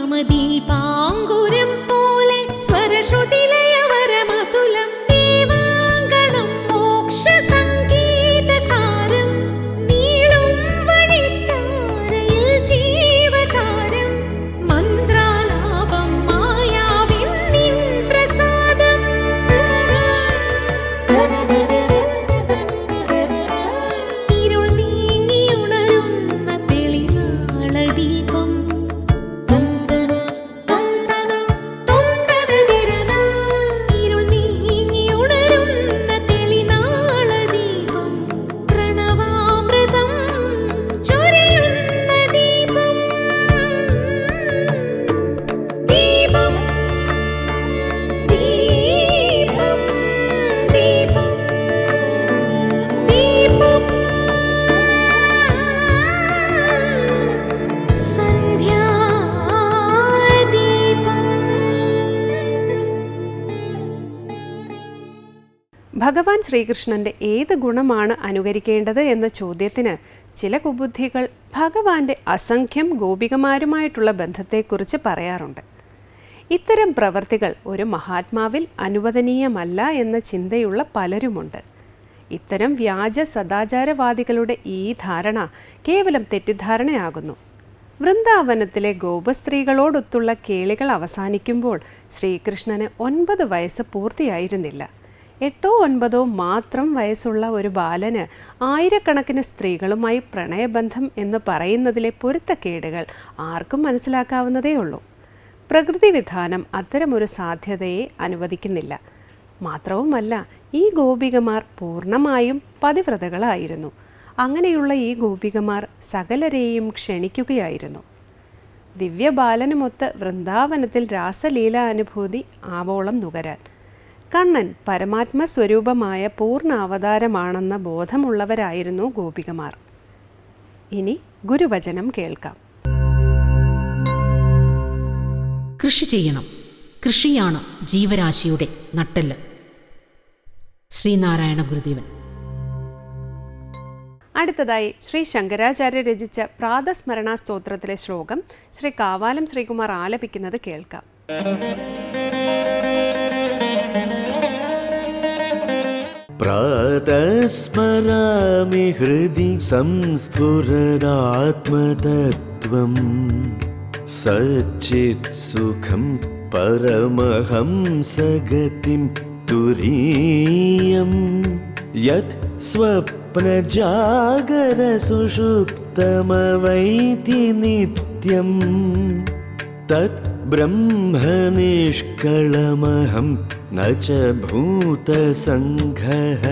നിരുപമദീപാങ്കുരം ഭഗവാൻ ശ്രീകൃഷ്ണന്റെ ഏത് ഗുണമാണ് അനുകരിക്കേണ്ടത് എന്ന ചോദ്യത്തിന് ചില കുബുദ്ധികൾ ഭഗവാന്റെ അസംഖ്യം ഗോപികമാരുമായിട്ടുള്ള ബന്ധത്തെക്കുറിച്ച് പറയാറുണ്ട്. ഇത്തരം പ്രവർത്തികൾ ഒരു മഹാത്മാവിൽ അനുവദനീയമല്ല എന്ന ചിന്തയുള്ള പലരുമുണ്ട്. ഇത്തരം വ്യാജ സദാചാരവാദികളുടെ ഈ ധാരണ കേവലം തെറ്റിദ്ധാരണയാകുന്നു. വൃന്ദാവനത്തിലെ ഗോപസ്ത്രീകളോടൊത്തുള്ള കേളികൾ അവസാനിക്കുമ്പോൾ ശ്രീകൃഷ്ണന് ഒൻപത് വയസ്സ് പൂർത്തിയായിരുന്നില്ല. എട്ടോ ഒൻപതോ മാത്രം വയസ്സുള്ള ഒരു ബാലന് ആയിരക്കണക്കിന് സ്ത്രീകളുമായി പ്രണയബന്ധം എന്ന് പറയുന്നതിലെ പൊരുത്തക്കേടുകൾ ആർക്കും മനസ്സിലാക്കാവുന്നതേ ഉള്ളൂ. പ്രകൃതി വിധാനം അത്തരമൊരു സാധ്യതയെ അനുവദിക്കുന്നില്ല. മാത്രവുമല്ല ഈ ഗോപികമാർ പൂർണമായും പതിവ്രതകളായിരുന്നു. അങ്ങനെയുള്ള ഈ ഗോപികമാർ സകലരെയും ക്ഷണിക്കുകയായിരുന്നു. ദിവ്യബാലനുമൊത്ത് വൃന്ദാവനത്തിൽ രാസലീല അനുഭൂതി ആവോളം നുകരാൻ. കണ്ണൻ പരമാത്മ സ്വരൂപമായ പൂർണ അവതാരമാണെന്ന ബോധമുള്ളവരായിരുന്നു ഗോപികമാർ. ഇനി ഗുരുവചനം കേൾക്കാം. കൃഷി ചെയ്യണം. കൃഷിയാണ് ജീവരാശിയുടെ നട്ടെല്ല്. ശ്രീനാരായണ ഗുരുദേവൻ. അടുത്തതായി ശ്രീ ശങ്കരാചാര്യ രചിച്ച പ്രാതസ്മരണ സ്തോത്രത്തിലെ ശ്ലോകം ശ്രീ കാവാലം ശ്രീകുമാർ ആലപിക്കുന്നത് കേൾക്കാം. प्रातस्मरामि हृदि संस्फुरदात्मतत्त्वम् सच्चित्सुखं परमहंसगतिं तुरीयं यत् स्वप्नजागरसुषुप्तमवैति नित्यम्। तत् ब्रह्मनिष्कळमहं न च भूतसङ्घः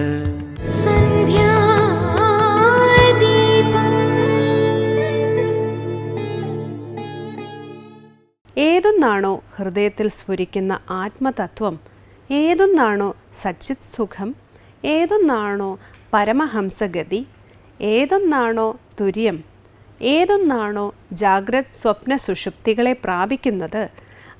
ഏതൊന്നാണോ ഹൃദയത്തിൽ സ്ഫുരിക്കുന്ന ആത്മതത്വം ഏതൊന്നാണോ സച്ചിത് സുഖം ഏതൊന്നാണോ പരമഹംസഗതി ഏതൊന്നാണോ തുര്യം ഏതൊന്നാണോ ജാഗ്രത് സ്വപ്ന സുഷുപ്തികളെ പ്രാപിക്കുന്നത്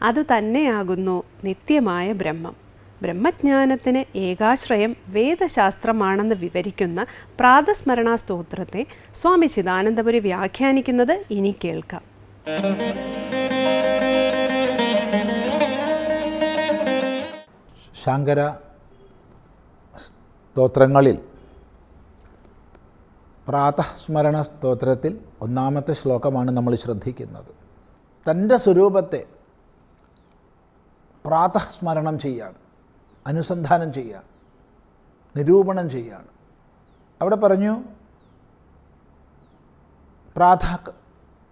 അതുതന്നെയാകുന്നു നിത്യമായ ബ്രഹ്മം. ബ്രഹ്മജ്ഞാനത്തിന് ഏകാശ്രയം വേദശാസ്ത്രമാണെന്ന് വിവരിക്കുന്ന പ്രാതസ്മരണ സ്തോത്രത്തെ സ്വാമി ചിദാനന്ദപുരി വ്യാഖ്യാനിക്കുന്നത് ഇനി കേൾക്കാം. ശങ്കര സ്തോത്രങ്ങളിൽ പ്രാതസ്മരണ സ്തോത്രത്തിൽ ഒന്നാമത്തെ ശ്ലോകമാണ് നമ്മൾ ശ്രദ്ധിക്കുന്നത്. തന്റെ സ്വരൂപത്തെ പ്രാതസ്മരണം ചെയ്യാണ് അനുസന്ധാനം ചെയ്യാണ് നിരൂപണം ചെയ്യാണ് അവിടെ പറഞ്ഞു പ്രാത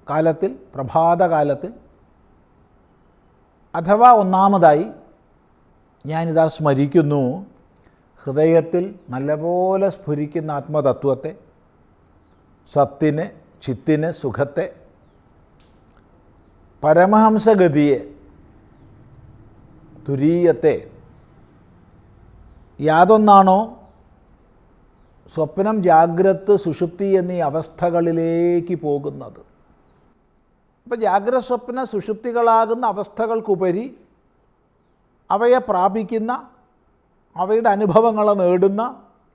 കാലത്തിൽ പ്രഭാതകാലത്തിൽ അഥവാ ഒന്നാമതായി ഞാനിതാ സ്മരിക്കുന്നു ഹൃദയത്തിൽ നല്ലപോലെ സ്ഫുരിക്കുന്ന ആത്മതത്വത്തെ സത്തിനെ ചിത്തിനെ സുഖത്തെ പരമഹംസഗതിയെ തുരീയത്തെ യാതൊന്നാണോ? സ്വപ്നം ജാഗ്രത് സുഷുപ്തി എന്നീ അവസ്ഥകളിലേക്ക് പോകുന്നത്. അപ്പോൾ ജാഗ്രത സ്വപ്ന സുഷുപ്തികളാകുന്ന അവസ്ഥകൾക്കുപരി അവയെ പ്രാപിക്കുന്ന അവയുടെ അനുഭവങ്ങളെ നേടുന്ന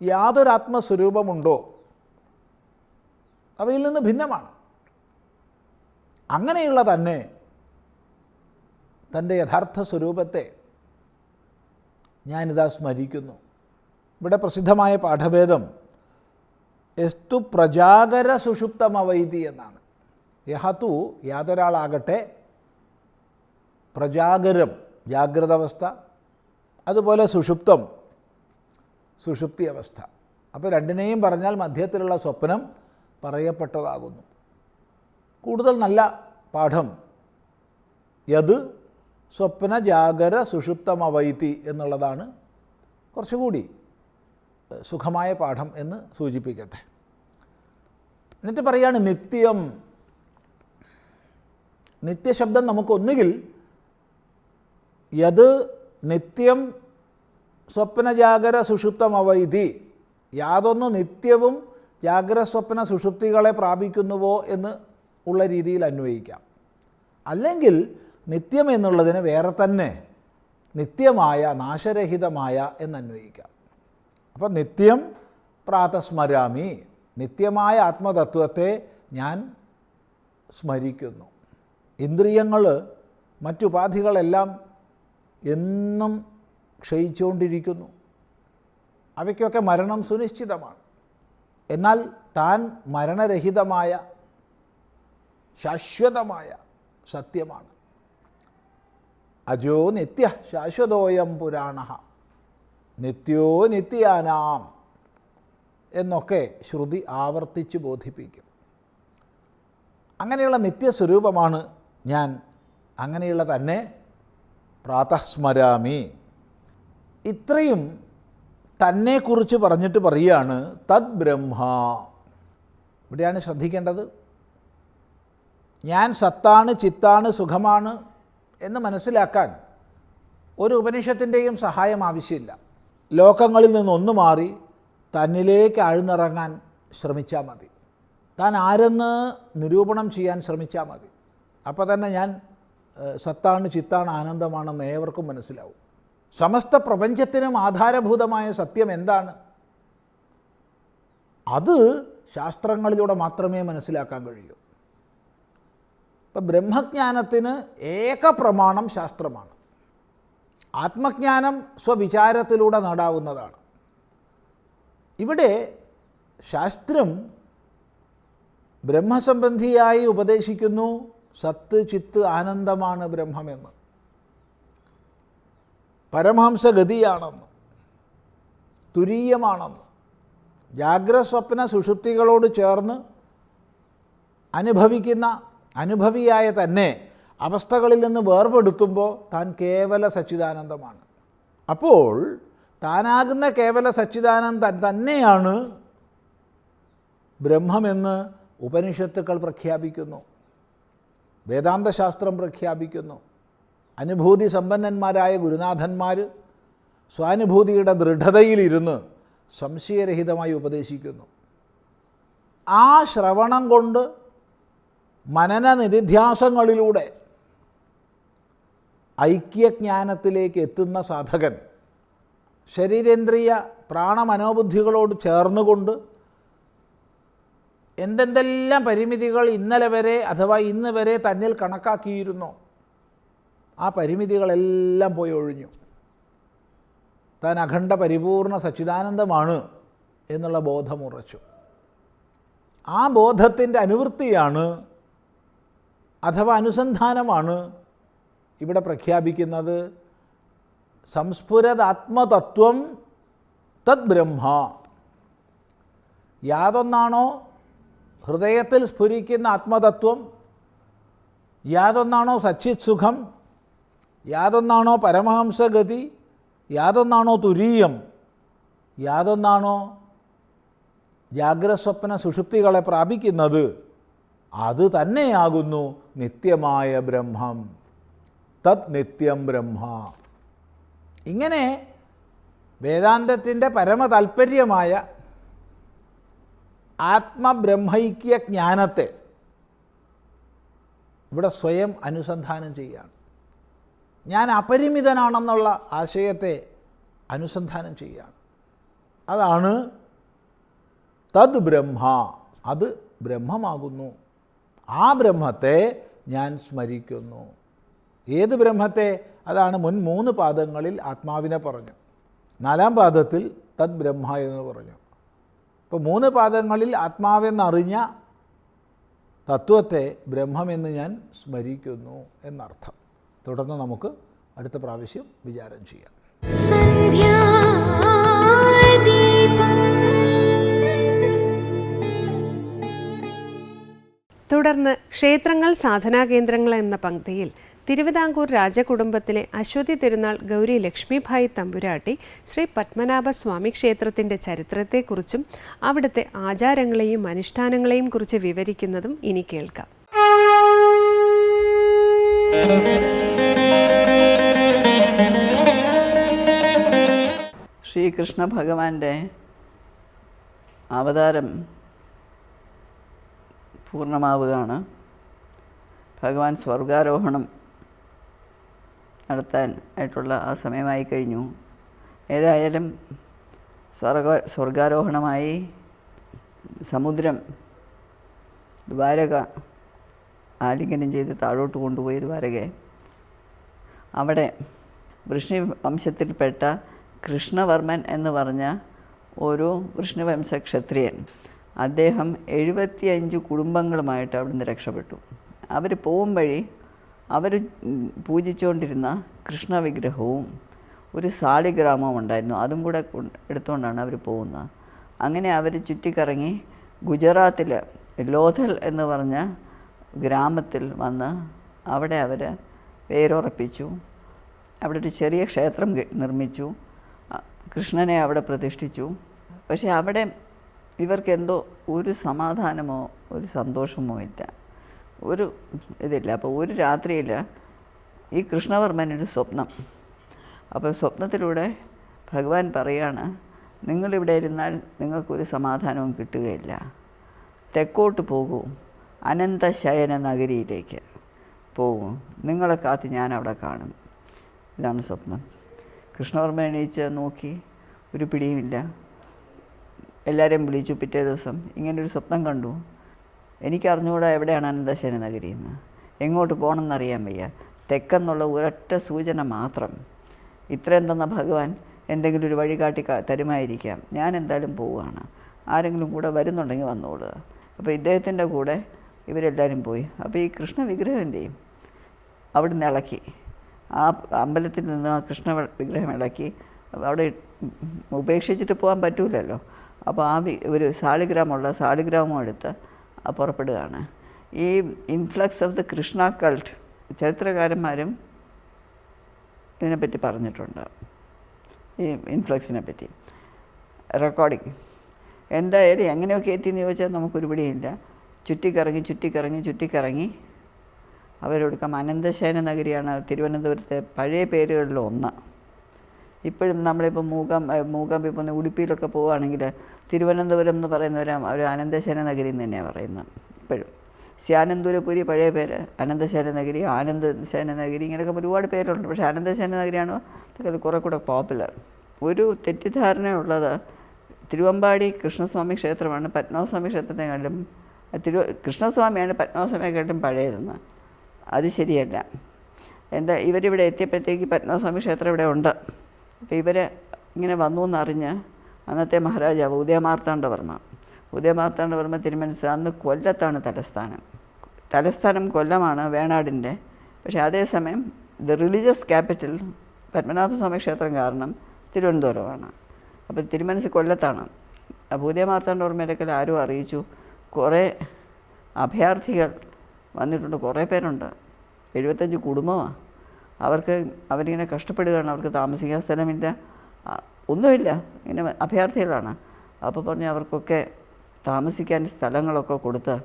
യാതൊരു ആത്മസ്വരൂപമുണ്ടോ അവയിൽ നിന്ന് ഭിന്നമാണ്. അങ്ങനെയുള്ള തന്നെ തന്റെ യഥാർത്ഥ സ്വരൂപത്തെ ഞാനിതാ സ്മരിക്കുന്നു. ഇവിടെ പ്രസിദ്ധമായ പാഠഭേദം എസ്തു പ്രജാകര സുഷുപ്തമവൈതി എന്നാണ്. യഹതു യാതൊരാളാകട്ടെ പ്രജാഗരം ജാഗ്രതാവസ്ഥ അതുപോലെ സുഷുപ്തം സുഷുപ്തി അവസ്ഥ അപ്പോൾ രണ്ടിനെയും പറഞ്ഞാൽ മധ്യത്തിലുള്ള സ്വപ്നം പറയപ്പെട്ടതാകുന്നു. കൂടുതൽ നല്ല പാഠം. യത് സ്വപ്ന ജാഗര സുഷുപ്തമവൈത്തി എന്നുള്ളതാണ് കുറച്ചുകൂടി സുഖമായ പാഠം എന്ന് സൂചിപ്പിക്കട്ടെ. എന്നിട്ട് പറയാണ് നിത്യം. നിത്യശബ്ദം നമുക്കൊന്നുകിൽ യത് നിത്യം സ്വപ്നജാഗര സുഷുപ്തമവൈതി യാതൊന്നു നിത്യവും ജാഗ്രത സ്വപ്ന സുഷുപ്തികളെ പ്രാപിക്കുന്നുവോ എന്ന് ഉള്ള രീതിയിൽ അന്വയിക്കാം അല്ലെങ്കിൽ നിത്യം എന്നുള്ളതിന് വേറെ തന്നെ നിത്യമായ നാശരഹിതമായ എന്ന് അന്വയിക്കാം അപ്പം നിത്യം പ്രാതസ്മരാമി നിത്യമായ ആത്മതത്വത്തെ ഞാൻ സ്മരിക്കുന്നു. ഇന്ദ്രിയങ്ങൾ മറ്റുപാധികളെല്ലാം എന്നും ക്ഷയിച്ചുകൊണ്ടിരിക്കുന്നു. അവയ്ക്കൊക്കെ മരണം സുനിശ്ചിതമാണ്. എന്നാൽ താൻ മരണരഹിതമായ ശാശ്വതമായ സത്യമാണ്. അജോ നിത്യ ശാശ്വതോയം പുരാണ നിത്യോ നിത്യാനാം എന്നൊക്കെ ശ്രുതി ആവർത്തിച്ച് ബോധിപ്പിക്കും. അങ്ങനെയുള്ള നിത്യസ്വരൂപമാണ് ഞാൻ അങ്ങനെയുള്ള തന്നെ പ്രാതസ്മരാമി. ഇത്രയും തന്നെക്കുറിച്ച് പറഞ്ഞിട്ട് പറയുകയാണ് തദ് ബ്രഹ്മ. ഇവിടെയാണ് ശ്രദ്ധിക്കേണ്ടത്. ഞാൻ സത്താണ് ചിത്താണ് സുഖമാണ് എന്ന് മനസ്സിലാക്കാൻ ഒരു ഉപനിഷത്തിന്റെയും സഹായം ആവശ്യമില്ല. ലോകങ്ങളിൽ നിന്നൊന്നു മാറി തന്നിലേക്ക് ആഴ്ന്നിറങ്ങാൻ ശ്രമിച്ചാൽ മതി. താൻ ആരെന്ന് നിരൂപണം ചെയ്യാൻ ശ്രമിച്ചാൽ മതി. അപ്പോൾ തന്നെ ഞാൻ സത്താണ് ചിത്താണ് ആനന്ദമാണെന്ന് ഏവർക്കും മനസ്സിലാവും. സമസ്ത പ്രപഞ്ചത്തിനും ആധാരഭൂതമായ സത്യം എന്താണ്? അത് ശാസ്ത്രങ്ങളിലൂടെ മാത്രമേ മനസ്സിലാക്കാൻ കഴിയൂ. ഇപ്പം ബ്രഹ്മജ്ഞാനത്തിന് ഏക പ്രമാണം ശാസ്ത്രമാണ്. ആത്മജ്ഞാനം സ്വവിചാരത്തിലൂടെ നേടാവുന്നതാണ്. ഇവിടെ ശാസ്ത്രം ബ്രഹ്മസംബന്ധിയായി ഉപദേശിക്കുന്നു സത്ത് ചിത്ത് ആനന്ദമാണ് ബ്രഹ്മമെന്ന്. പരമഹംസഗതിയാണെന്ന് തുരീയമാണെന്ന് ജാഗ്രസ്വപ്ന സുഷുപ്തികളോട് ചേർന്ന് അനുഭവിക്കുന്ന അനുഭവിയായ തന്നെ അവസ്ഥകളിൽ നിന്ന് വേർപെടുത്തുമ്പോൾ താൻ കേവല സച്ചിദാനന്ദമാണ്. അപ്പോൾ താനാകുന്ന കേവല സച്ചിദാനന്ദൻ തന്നെയാണ് ബ്രഹ്മമെന്ന് ഉപനിഷത്തുക്കൾ പ്രഖ്യാപിക്കുന്നു വേദാന്തശാസ്ത്രം പ്രഖ്യാപിക്കുന്നു. അനുഭൂതി സമ്പന്നന്മാരായ ഗുരുനാഥന്മാർ സ്വാനുഭൂതിയുടെ ദൃഢതയിലിരുന്ന് സംശയരഹിതമായി ഉപദേശിക്കുന്നു. ആ ശ്രവണം കൊണ്ട് മനന നിധിധ്യാസങ്ങളിലൂടെ ഐക്യജ്ഞാനത്തിലേക്ക് എത്തുന്ന സാധകൻ ശരീരേന്ദ്രിയ പ്രാണമനോബുദ്ധികളോട് ചേർന്നുകൊണ്ട് എന്തെന്തെല്ലാം പരിമിതികൾ ഇന്നലെ വരെ അഥവാ ഇന്ന് വരെ തന്നിൽ കണക്കാക്കിയിരുന്നോ? ആ പരിമിതികളെല്ലാം പോയി ഒഴിഞ്ഞു. താൻ അഖണ്ഡ പരിപൂർണ സച്ചിദാനന്ദമാണ് എന്നുള്ള ബോധമുറച്ചു ആ ബോധത്തിന്റെ അനുവൃത്തിയാണ് അഥവാ അനുസന്ധാനമാണ് ഇവിടെ പ്രഖ്യാപിക്കുന്നത്. സംസ്ഫുരതാത്മതത്വം തദ് ബ്രഹ്മ. യാതൊന്നാണോ ഹൃദയത്തിൽ സ്ഫുരിക്കുന്ന ആത്മതത്വം? യാതൊന്നാണോ സച്ചിത് സുഖം? യാതൊന്നാണോ പരമഹംസഗതി യാതൊന്നാണോ തുരീയം യാതൊന്നാണോ ജാഗ്രസ്വപ്ന സുഷുപ്തികളെ പ്രാപിക്കുന്നത് അത് തന്നെയാകുന്നു നിത്യമായ ബ്രഹ്മം. തത് നിത്യം ബ്രഹ്മ. ഇങ്ങനെ വേദാന്തത്തിന്റെ പരമതാൽപര്യമായ ആത്മബ്രഹ്മൈക്യ ജ്ഞാനത്തെ ഇവിടെ സ്വയം അനുസന്ധാനം ചെയ്യുകയാണ്. ഞാൻ അപരിമിതനാണെന്നുള്ള ആശയത്തെ അനുസന്ധാനം ചെയ്യുകയാണ്. അതാണ് തദ് ബ്രഹ്മ. അത് ബ്രഹ്മമാകുന്നു. ആ ബ്രഹ്മത്തെ ഞാൻ സ്മരിക്കുന്നു. ഏത് ബ്രഹ്മത്തെ? അതാണ് മുൻ മൂന്ന് പാദങ്ങളിൽ ആത്മാവിനെ പറഞ്ഞു. നാലാം പാദത്തിൽ തദ് ബ്രഹ്മ എന്ന് പറഞ്ഞു. ഇപ്പോൾ മൂന്ന് പാദങ്ങളിൽ ആത്മാവെന്നറിഞ്ഞ തത്വത്തെ ബ്രഹ്മമെന്ന് ഞാൻ സ്മരിക്കുന്നു എന്നർത്ഥം. തുടർന്ന് നമുക്ക് അടുത്ത പ്രാവശ്യം വിചാരം ചെയ്യാം. തുടർന്ന് ക്ഷേത്രങ്ങൾ സാധനാ കേന്ദ്രങ്ങൾ എന്ന പങ്ക്തിയിൽ തിരുവിതാംകൂർ രാജകുടുംബത്തിലെ അശ്വതി തിരുനാൾ ഗൗരി ലക്ഷ്മിഭായ് തമ്പുരാട്ടി ശ്രീ പത്മനാഭസ്വാമി ക്ഷേത്രത്തിന്റെ ചരിത്രത്തെക്കുറിച്ചും അവിടുത്തെ ആചാരങ്ങളെയും അനുഷ്ഠാനങ്ങളെയും കുറിച്ച് വിവരിക്കുന്നതും ഇനി കേൾക്കാം. ശ്രീകൃഷ്ണ ഭഗവാന്റെ അവതാരം പൂർണമാവുകയാണ്. ഭഗവാൻ സ്വർഗാരോഹണം നടത്താൻ ആയിട്ടുള്ള ആ സമയമായി കഴിഞ്ഞു. ഏതായാലും സ്വർഗ സ്വർഗാരോഹണമായി സമുദ്രം ദ്വാരക ആലിംഗനം ചെയ്ത് താഴോട്ട് കൊണ്ടുപോയി ദ്വാരകയെ. അവിടെ വൃഷ്ണി വംശത്തിൽപ്പെട്ട കൃഷ്ണവർമ്മൻ എന്ന് പറഞ്ഞ ഒരു വിഷ്ണുവംശ ക്ഷത്രിയൻ അദ്ദേഹം എഴുപത്തിയഞ്ച് കുടുംബങ്ങളുമായിട്ട് അവിടുന്ന് രക്ഷപ്പെട്ടു. അവർ പോകും വഴി അവർ പൂജിച്ചുകൊണ്ടിരുന്ന കൃഷ്ണവിഗ്രഹവും ഒരു സാളിഗ്രാമവും ഉണ്ടായിരുന്നു. അതും കൂടെ എടുത്തുകൊണ്ടാണ് അവർ പോകുന്നത്. അങ്ങനെ അവർ ചുറ്റിക്കറങ്ങി ഗുജറാത്തിൽ ലോഥൽ എന്ന് പറഞ്ഞ ഗ്രാമത്തിൽ വന്ന് അവിടെ അവർ വേരുറപ്പിച്ചു. അവിടെ ഒരു ചെറിയ ക്ഷേത്രം നിർമ്മിച്ചു. കൃഷ്ണനെ അവിടെ പ്രതിഷ്ഠിച്ചു. പക്ഷേ അവിടെ ഇവർക്കെന്തോ ഒരു സമാധാനമോ ഒരു സന്തോഷമോ ഇല്ല. ഒരു ഇതില്ല. അപ്പോൾ ഒരു രാത്രിയിൽ ഈ കൃഷ്ണവർമ്മനൊരു സ്വപ്നം. അപ്പോൾ സ്വപ്നത്തിലൂടെ ഭഗവാൻ പറയാണ് നിങ്ങളിവിടെ ഇരുന്നാൽ നിങ്ങൾക്കൊരു സമാധാനവും കിട്ടുകയില്ല. തെക്കോട്ട് പോകൂ. അനന്തശയന നഗരിയിലേക്ക് പോകും. നിങ്ങളെ കാത്ത് ഞാൻ അവിടെ കാണും. ഇതാണ് സ്വപ്നം. കൃഷ്ണവർമ്മ എണീച്ച് നോക്കി. ഒരു പിടിയുമില്ല. എല്ലാവരെയും വിളിച്ചു പിറ്റേ ദിവസം. ഇങ്ങനൊരു സ്വപ്നം കണ്ടു. എനിക്കറിഞ്ഞുകൂടാ എവിടെയാണ് അനന്തശയന നഗരി എന്ന് എങ്ങോട്ട് പോകണമെന്നറിയാൻ വയ്യ. തെക്കെന്നുള്ള ഒരൊറ്റ സൂചന മാത്രം. ഇത്രയും തന്ന ഭഗവാൻ എന്തെങ്കിലും ഒരു വഴി കാട്ടി തരുമായിരിക്കാം. ഞാൻ എന്തായാലും പോവുകയാണ്. ആരെങ്കിലും കൂടെ വരുന്നുണ്ടെങ്കിൽ വന്നോളുക അപ്പോൾ ഇദ്ദേഹത്തിന്റെ കൂടെ ഇവരെല്ലാവരും പോയി. അപ്പോൾ ഈ കൃഷ്ണ വിഗ്രഹം എന്ത് ചെയ്യും അവിടുന്ന് ഇളക്കി. ആ അമ്പലത്തിൽ നിന്ന് ആ കൃഷ്ണ വിഗ്രഹം ഇളക്കി. അവിടെ ഉപേക്ഷിച്ചിട്ട് പോകാൻ പറ്റൂലല്ലോ. അപ്പോൾ ആ ഒരു സാളിഗ്രാമുള്ള സാളിഗ്രാമം എടുത്ത് പുറപ്പെടുകയാണ്. ഈ influx of the Krishna cult ചരിത്രകാരന്മാരും ഇതിനെപ്പറ്റി പറഞ്ഞിട്ടുണ്ട്. ഈ ഇൻഫ്ലക്സിനെ പറ്റി. റെക്കോർഡിങ് എന്തായാലും എങ്ങനെയൊക്കെ എത്തിയെന്ന് ചോദിച്ചാൽ നമുക്കൊരു പിടിയില്ല ചുറ്റിക്കറങ്ങി ചുറ്റിക്കറങ്ങി ചുറ്റിക്കറങ്ങി അവരൊടുക്കം അനന്തശയന നഗരിയാണ് തിരുവനന്തപുരത്തെ പഴയ പേരുകളിൽ ഒന്ന്. ഇപ്പോഴും നമ്മളിപ്പോൾ മൂകം മൂകം ഇപ്പോൾ പോകുന്ന ഉടുപ്പിയിലൊക്കെ പോവുകയാണെങ്കിൽ തിരുവനന്തപുരം എന്ന് പറയുന്നവർ ഒരു അനന്തശയന നഗരി എന്ന് തന്നെയാണ് പറയുന്നത് ഇപ്പോഴും. ശ്യാനന്ദൂരപുരി പഴയ പേര് അനന്തശയന നഗരി ആനന്ദശയന നഗരി ഇങ്ങനെയൊക്കെ ഒരുപാട് പേരുണ്ട്. പക്ഷേ അനന്തശയന നഗരിയാണ് അത് കുറേ കൂടെ പോപ്പുലർ. ഒരു തെറ്റിദ്ധാരണയുള്ളത് തിരുവമ്പാടി കൃഷ്ണസ്വാമി ക്ഷേത്രമാണ്. പത്മനാഭസ്വാമി ക്ഷേത്രത്തെക്കാളും തിരു കൃഷ്ണസ്വാമിയാണ് പത്മനാഭസ്വാമിയെക്കാട്ടും പഴയതെന്ന്. അത് ശരിയല്ല. എന്താ ഇവരിവിടെ എത്തിയപ്പോഴത്തേക്ക് പത്മനാഭസ്വാമി ക്ഷേത്രം ഇവിടെ ഉണ്ട്. അപ്പോൾ ഇവർ ഇങ്ങനെ വന്നു എന്നറിഞ്ഞ് അന്നത്തെ മഹാരാജാവ് ഉദയമാർത്താണ്ഡവർമ്മ ഉദയമാർത്താണ്ഡവർമ്മ തിരുമനസ് അന്ന് കൊല്ലത്താണ് തലസ്ഥാനം. തലസ്ഥാനം കൊല്ലമാണ് വേണാടിന്റെ. പക്ഷേ അതേസമയം ദ റിലീജിയസ് ക്യാപിറ്റൽ പത്മനാഭസ്വാമി ക്ഷേത്രം കാരണം തിരുവനന്തപുരമാണ്. അപ്പോൾ തിരുമനസ് കൊല്ലത്താണ്. അപ്പോൾ ഉദയമാർത്താണ്ഡവർമ്മയിലൊക്കെ ആരും അറിയിച്ചു. കുറേ അഭയാർത്ഥികൾ വന്നിട്ടുണ്ട്. കുറേ പേരുണ്ട്. എഴുപത്തഞ്ച് കുടുംബമാണ് അവർക്ക് അവരിങ്ങനെ കഷ്ടപ്പെടുകയാണ്. അവർക്ക് താമസിക്കാൻ സ്ഥലമില്ല. ഒന്നുമില്ല. ഇങ്ങനെ അഭയാർത്ഥികളാണ്. അപ്പോൾ പറഞ്ഞ് അവർക്കൊക്കെ താമസിക്കാൻ സ്ഥലങ്ങളൊക്കെ കൊടുത്ത്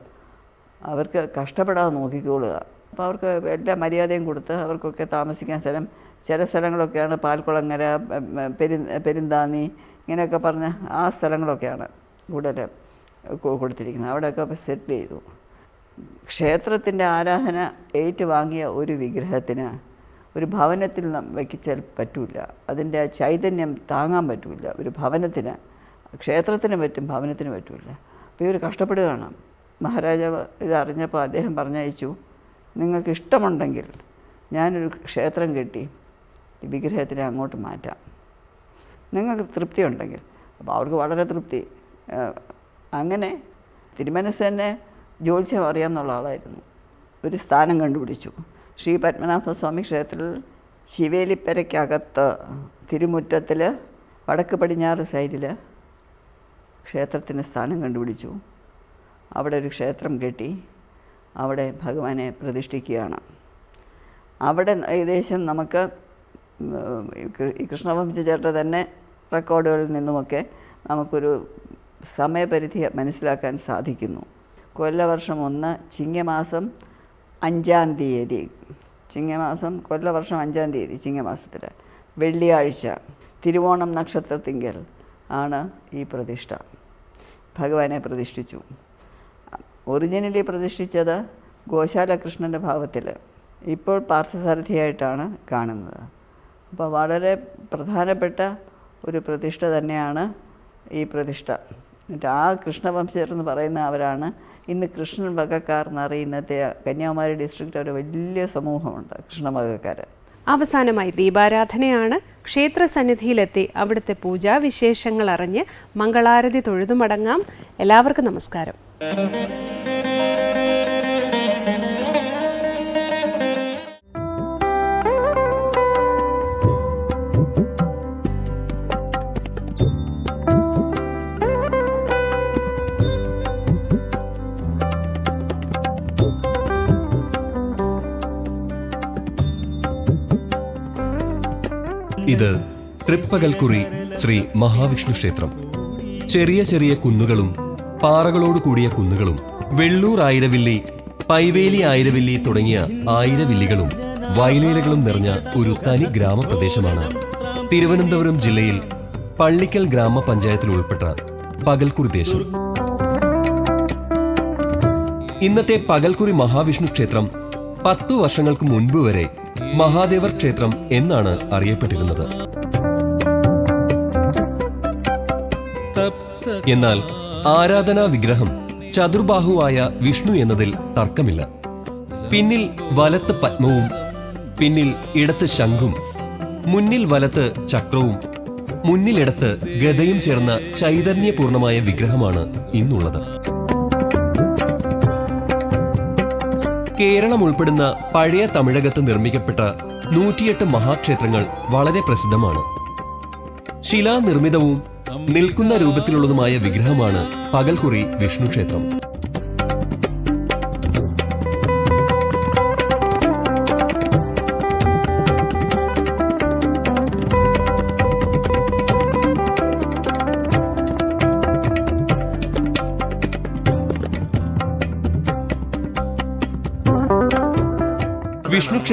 അവർക്ക് കഷ്ടപ്പെടാതെ നോക്കിക്കൊള്ളുക അപ്പോൾ അവർക്ക് എല്ലാ മര്യാദയും കൊടുത്ത് അവർക്കൊക്കെ താമസിക്കാൻ സ്ഥലം ചില സ്ഥലങ്ങളൊക്കെയാണ് പാൽക്കുളങ്ങര പെരി പെരിന്താന്നി പെരു പെരുന്താന്നി ഇങ്ങനെയൊക്കെ പറഞ്ഞ ആ സ്ഥലങ്ങളൊക്കെയാണ് കൂടുതൽ കൊടുത്തിരിക്കുന്നത്. അവിടെയൊക്കെ സെറ്റിൽ ചെയ്തു. ക്ഷേത്രത്തിന്റെ ആരാധന ഏറ്റുവാങ്ങിയ ഒരു വിഗ്രഹത്തിന് ഒരു ഭവനത്തിൽ വയ്ക്കിച്ചാൽ പറ്റില്ല അതിന്റെ ചൈതന്യം താങ്ങാൻ പറ്റില്ല ഒരു ഭവനത്തിന് ക്ഷേത്രത്തിന് പറ്റും ഭവനത്തിന് പറ്റില്ല അപ്പോൾ ഇവർ കഷ്ടപ്പെടുകയാണ്. മഹാരാജാവ് ഇതറിഞ്ഞപ്പോൾ അദ്ദേഹം പറഞ്ഞയച്ചു നിങ്ങൾക്ക് ഇഷ്ടമുണ്ടെങ്കിൽ ഞാനൊരു ക്ഷേത്രം കെട്ടി ഈ വിഗ്രഹത്തിനെ അങ്ങോട്ട് മാറ്റാം. നിങ്ങൾക്ക് തൃപ്തി ഉണ്ടെങ്കിൽ. അപ്പോൾ അവർക്ക് വളരെ തൃപ്തി. അങ്ങനെ തിരുമനസ് തന്നെ ജ്യോത്സ്യം അറിയാമെന്നുള്ള ആളായിരുന്നു ഒരു സ്ഥാനം കണ്ടുപിടിച്ചു. ശ്രീ പത്മനാഭസ്വാമി ക്ഷേത്രത്തിൽ ശിവേലിപ്പരയ്ക്കകത്ത് തിരുമുറ്റത്തിൽ വടക്ക് പടിഞ്ഞാറ് സൈഡിൽ ക്ഷേത്രത്തിന് സ്ഥാനം കണ്ടുപിടിച്ചു. അവിടെ ഒരു ക്ഷേത്രം കെട്ടി അവിടെ ഭഗവാനെ പ്രതിഷ്ഠിക്കുകയാണ്. അവിടെ ഏകദേശം നമുക്ക് ഈ കൃഷ്ണവംശചേട്ട തന്നെ റെക്കോർഡുകളിൽ നിന്നുമൊക്കെ നമുക്കൊരു സമയപരിധി മനസ്സിലാക്കാൻ സാധിക്കുന്നു. കൊല്ലവർഷം ഒന്ന് ചിങ്ങമാസം അഞ്ചാം തീയതി. ചിങ്ങമാസം കൊല്ലവർഷം അഞ്ചാം തീയതി ചിങ്ങമാസത്തിൽ വെള്ളിയാഴ്ച തിരുവോണം നക്ഷത്രത്തിങ്കൽ ആണ് ഈ പ്രതിഷ്ഠ. ഭഗവാനെ പ്രതിഷ്ഠിച്ചു. ഒറിജിനലി പ്രതിഷ്ഠിച്ചത് ഗോശാലകൃഷ്ണന്റെ ഭാവത്തിൽ ഇപ്പോൾ പാർത്ഥസാരഥിയായിട്ടാണ് കാണുന്നത്. അപ്പോൾ വളരെ പ്രധാനപ്പെട്ട ഒരു പ്രതിഷ്ഠ തന്നെയാണ് ഈ പ്രതിഷ്ഠ. എന്നിട്ട് ആ കൃഷ്ണവംശജർ എന്ന് പറയുന്ന അവരാണ് ഇന്ന് കൃഷ്ണൻ വകക്കാർ എന്നറിയുന്നത്തെ കന്യാകുമാരി ഡിസ്ട്രിക്റ്റ് ഒരു വലിയ സമൂഹമുണ്ട് കൃഷ്ണ വകക്കാർ അവസാനമായി ദീപാരാധനയാണ് ക്ഷേത്ര സന്നിധിയിലെത്തി അവിടുത്തെ പൂജാവിശേഷങ്ങൾ അറിഞ്ഞ് മംഗളാരതി തൊഴുതുമടങ്ങാം. എല്ലാവർക്കും നമസ്കാരം. ഇത് തൃപ്പകൽക്കുറി ശ്രീ മഹാവിഷ്ണു ക്ഷേത്രം. ചെറിയ ചെറിയ കുന്നുകളും പാറകളോട് കൂടിയ കുന്നുകളും വെള്ളൂർ ആയിരവില്ലി പൈവേലി ആയിരവില്ലി തുടങ്ങിയ ആയിരവില്ലികളും വയലേലകളും നിറഞ്ഞ ഒരു തനി ഗ്രാമപ്രദേശമാണ്. തിരുവനന്തപുരം ജില്ലയിൽ പള്ളിക്കൽ ഗ്രാമപഞ്ചായത്തിൽ ഉൾപ്പെട്ട പകൽക്കുറി ദേശം. ഇന്നത്തെ പകൽക്കുറി മഹാവിഷ്ണു ക്ഷേത്രം പത്തു വർഷങ്ങൾക്ക് മുൻപ് വരെ മഹാദേവർ ക്ഷേത്രം എന്നാണ് അറിയപ്പെട്ടിരുന്നത്. എന്നാൽ ആരാധനാ വിഗ്രഹം ചതുർബാഹുവായ വിഷ്ണു എന്നതിൽ തർക്കമില്ല. പിന്നിൽ വലത്ത് പത്മവും പിന്നിൽ ഇടത്ത് ശംഖും മുന്നിൽ വലത്ത് ചക്രവും മുന്നിലിടത്ത് ഗതയും ചേർന്ന ചൈതന്യപൂർണമായ വിഗ്രഹമാണ് ഇന്നുള്ളത്. കേരളം ഉൾപ്പെടുന്ന പഴയ തമിഴകത്ത് നിർമ്മിക്കപ്പെട്ട നൂറ്റിയെട്ട് മഹാക്ഷേത്രങ്ങൾ വളരെ പ്രസിദ്ധമാണ്. ശിലാനിർമ്മിതവും നിൽക്കുന്ന രൂപത്തിലുള്ളതുമായ വിഗ്രഹമാണ് പകൽക്കുറി വിഷ്ണു ക്ഷേത്രം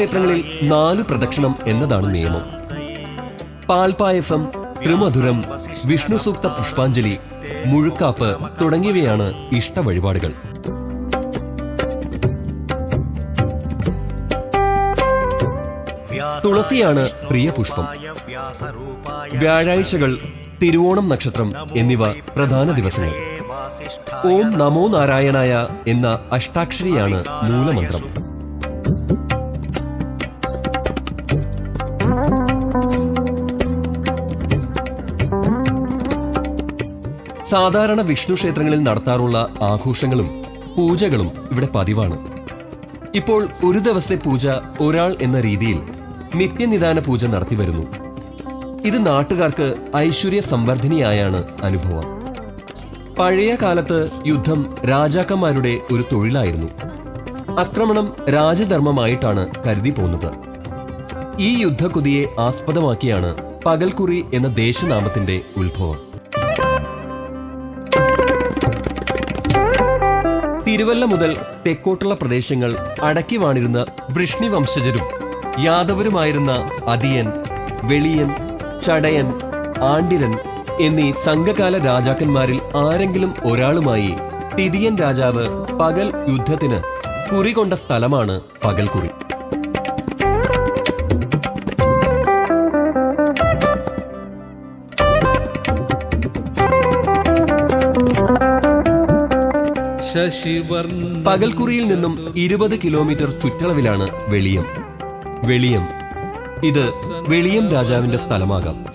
ക്ഷേത്രങ്ങളിൽ നാല് പ്രദക്ഷിണം എന്നതാണ് നിയമം. പാൽപായസം ത്രിമധുരം വിഷ്ണു സൂക്ത പുഷ്പാഞ്ജലി മുഴുക്കാപ്പ് തുടങ്ങിയവയാണ് ഇഷ്ട വഴിപാടുകൾ. തുളസിയാണ് പ്രിയ പുഷ്പം. വ്യാഴാഴ്ചകൾ തിരുവോണം നക്ഷത്രം എന്നിവ പ്രധാന ദിവസങ്ങൾ. ഓം നമോ നാരായണായ എന്ന അഷ്ടാക്ഷരിയാണ് മൂലമന്ത്രം. സാധാരണ വിഷ്ണു ക്ഷേത്രങ്ങളിൽ നടത്താറുള്ള ആഘോഷങ്ങളും പൂജകളും ഇവിടെ പതിവാണ്. ഇപ്പോൾ ഒരു ദിവസത്തെ പൂജ ഒരാൾ എന്ന രീതിയിൽ നിത്യനിദാന പൂജ നടത്തി വരുന്നു. ഇത് നാട്ടുകാർക്ക് ഐശ്വര്യ സംവർദ്ധിനിയായാണ് അനുഭവം. പഴയ കാലത്ത് യുദ്ധം രാജാക്കന്മാരുടെ ഒരു തൊഴിലായിരുന്നു. ആക്രമണം രാജധർമ്മമായിട്ടാണ് കരുതി പോന്നത്. ഈ യുദ്ധക്കുതിയെ ആസ്പദമാക്കിയാണ് പകൽക്കുറി എന്ന ദേശനാമത്തിന്റെ ഉത്ഭവം. തിരുവല്ല മുതൽ തെക്കോട്ടുള്ള പ്രദേശങ്ങൾ അടക്കി വാണിരുന്ന വൃഷ്ണി വംശജരും യാദവരുമായിരുന്ന അതിയൻ വെളിയൻ ചടയൻ ആണ്ടിരൻ എന്നീ സംഘകാല രാജാക്കന്മാരിൽ ആരെങ്കിലും ഒരാളുമായി തിതിയൻ രാജാവ് പകൽ യുദ്ധത്തിന് കുറികൊണ്ട സ്ഥലമാണ് പകൽക്കുറി. പകൽക്കുറിയിൽ നിന്നും ഇരുപത് കിലോമീറ്റർ ചുറ്റളവിലാണ് വെളിയം. വെളിയം. ഇത് വെളിയം രാജാവിന്റെ സ്ഥലമാകാം.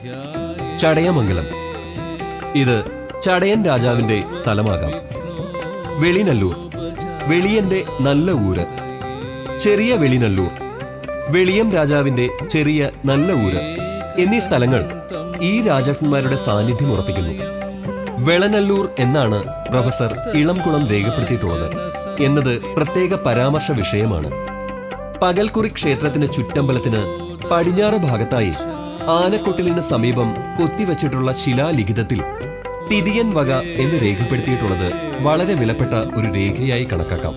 ചടയമംഗലം. ഇത് ചടയൻ രാജാവിന്റെ സ്ഥലമാകാം. വെളിനല്ലൂർ. വെളിയന്റെ നല്ല ഊര്. ചെറിയ വെളിനല്ലൂർ. വെളിയം രാജാവിന്റെ ചെറിയ നല്ല ഊര്. എന്നീ സ്ഥലങ്ങൾ ഈ രാജാക്കന്മാരുടെ സാന്നിധ്യം ഉറപ്പിക്കുന്നു. വെളനല്ലൂർ എന്നാണ് പ്രൊഫസർ ഇളംകുളം രേഖപ്പെടുത്തിയിട്ടുള്ളത് എന്നത് പ്രത്യേക പരാമർശ വിഷയമാണ്. പകൽക്കുറി ക്ഷേത്രത്തിന് ചുറ്റമ്പലത്തിന് പടിഞ്ഞാറ് ഭാഗത്തായി ആനക്കൊട്ടിലിന് സമീപം കൊത്തിവച്ചിട്ടുള്ള ശിലാലിഖിതത്തിൽ തിതിയൻ വക എന്ന് രേഖപ്പെടുത്തിയിട്ടുള്ളത് വളരെ വിലപ്പെട്ട ഒരു രേഖയായി കണക്കാക്കാം.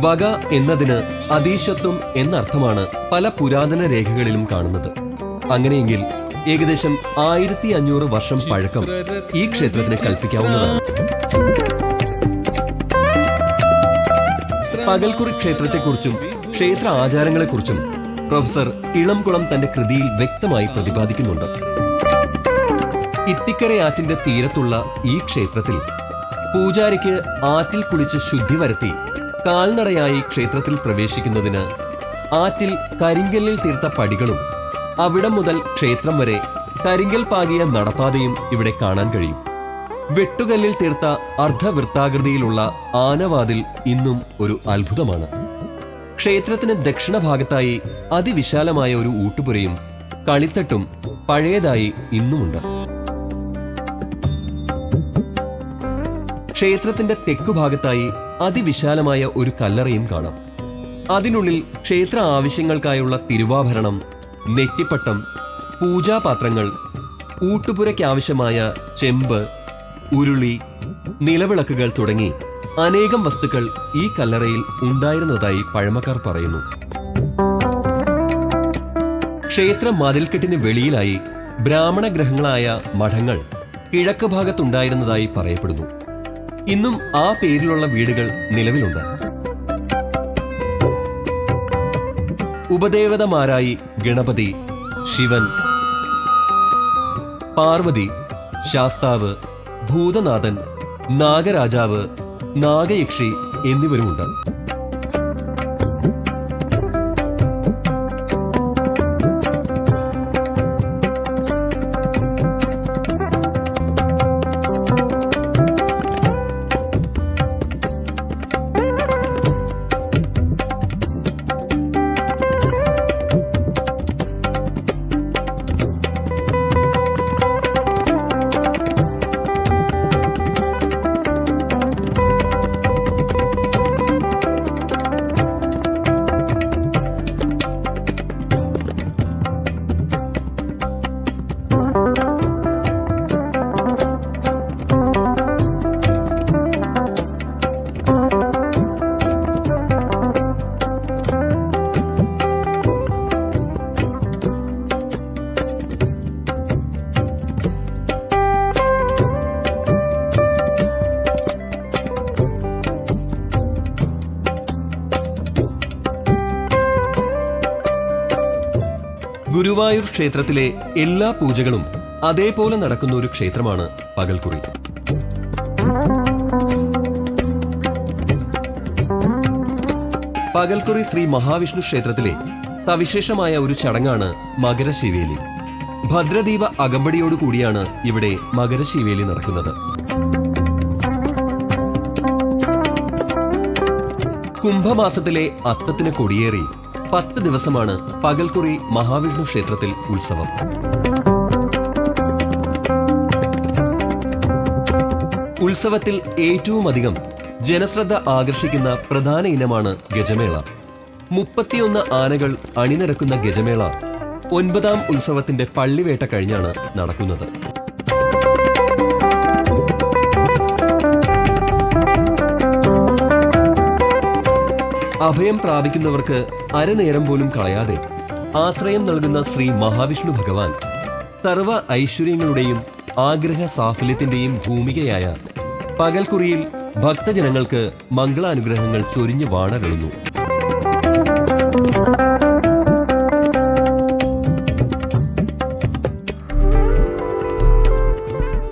വക എന്നതിന് അതീശത്വം എന്നർത്ഥമാണ് പല പുരാതന രേഖകളിലും കാണുന്നത്. അങ്ങനെയെങ്കിൽ ഏകദേശം ആയിരത്തി അഞ്ഞൂറ് വർഷം പഴക്കം ഈ ക്ഷേത്രത്തിന് കൽപ്പിക്കാവുന്നതാണ്. പകൽക്കുറി ക്ഷേത്രത്തെക്കുറിച്ചും ക്ഷേത്ര ആചാരങ്ങളെക്കുറിച്ചും പ്രൊഫസർ ഇളംകുളം തന്റെ കൃതിയിൽ വ്യക്തമായി പ്രതിപാദിക്കുന്നുണ്ട്. ഇത്തിക്കരയാറ്റിന്റെ തീരത്തുള്ള ഈ ക്ഷേത്രത്തിൽ പൂജാരിക്ക് ആറ്റിൽ കുളിച്ച് ശുദ്ധി വരുത്തി കാൽനടയായി ക്ഷേത്രത്തിൽ പ്രവേശിക്കുന്നതിന് ആറ്റിൽ കരിങ്കല്ലിൽ തീർത്ത പടികളും അവിടം മുതൽ ക്ഷേത്രം വരെ കരിങ്കൽ പാകിയ നടപ്പാതയും ഇവിടെ കാണാൻ കഴിയും. വെട്ടുകല്ലിൽ തീർത്ത അർദ്ധവൃത്താകൃതിയിലുള്ള ആനവാതിൽ ഇന്നും ഒരു അത്ഭുതമാണ്. ക്ഷേത്രത്തിന് ദക്ഷിണഭാഗത്തായി അതിവിശാലമായ ഒരു ഊട്ടുപുരയും കളിത്തട്ടും പഴയതായി ഇന്നുമുണ്ട്. ക്ഷേത്രത്തിന്റെ തെക്കുഭാഗത്തായി അതിവിശാലമായ ഒരു കല്ലറയും കാണാം. അതിനുള്ളിൽ ക്ഷേത്ര ആവശ്യങ്ങൾക്കായുള്ള തിരുവാഭരണം നെറ്റിപ്പട്ടം പൂജാപാത്രങ്ങൾ ഊട്ടുപുരയ്ക്കാവശ്യമായ ചെമ്പ് ഉരുളി നിലവിളക്കുകൾ തുടങ്ങി അനേകം വസ്തുക്കൾ ഈ കല്ലറയിൽ ഉണ്ടായിരുന്നതായി പഴമക്കാർ പറയുന്നു. ക്ഷേത്ര മതിൽക്കെട്ടിന് വെളിയിലായി ബ്രാഹ്മണ ഗ്രഹങ്ങളായ മഠങ്ങൾ കിഴക്ക് ഭാഗത്തുണ്ടായിരുന്നതായി പറയപ്പെടുന്നു. ഇന്നും ആ പേരിലുള്ള വീടുകൾ നിലവിലുണ്ട്. ഉപദേവതമാരായി ഗണപതി ശിവൻ പാർവതി ശാസ്താവ് ഭൂതനാഥൻ നാഗരാജാവ് നാഗയക്ഷി എന്നിവരുമുണ്ട്. ഗുരുവായൂർ ക്ഷേത്രത്തിലെ എല്ലാ പൂജകളും അതേപോലെ നടക്കുന്ന ഒരു ക്ഷേത്രമാണ് പകൽക്കുറി. പകൽക്കുറി ശ്രീ മഹാവിഷ്ണു ക്ഷേത്രത്തിലെ സവിശേഷമായ ഒരു ചടങ്ങാണ് മകരശിവേലി. ഭദ്രദീപ അകമ്പടിയോടു കൂടിയാണ് ഇവിടെ മകരശിവേലി നടക്കുന്നത്. കുംഭമാസത്തിലെ അത്തത്തിന് കൊടിയേറി പത്ത് ദിവസമാണ് പകൽക്കുറി മഹാവിഷ്ണു ക്ഷേത്രത്തിൽ ഉത്സവം. ഉത്സവത്തിൽ ഏറ്റവും അധികം ജനശ്രദ്ധ ആകർഷിക്കുന്ന പ്രധാന ഇനമാണ് ഗജമേള. മുപ്പത്തിയൊന്ന് ആനകൾ അണിനിരക്കുന്ന ഗജമേള ഒൻപതാം ഉത്സവത്തിന്റെ പള്ളിവേട്ട കഴിഞ്ഞാണ് നടക്കുന്നത്. അഭയം പ്രാപിക്കുന്നവർക്ക് അരനേരം പോലും കളയാതെ ആശ്രയം നൽകുന്ന ശ്രീ മഹാവിഷ്ണു ഭഗവാൻ സർവ ഐശ്വര്യങ്ങളുടെയും ആഗ്രഹ സാഫല്യത്തിന്റെയും ഭൂമികയായ പകൽക്കുറിയിൽ ഭക്തജനങ്ങൾക്ക് മംഗളാനുഗ്രഹങ്ങൾ ചൊരിഞ്ഞു വാണരുളുന്നു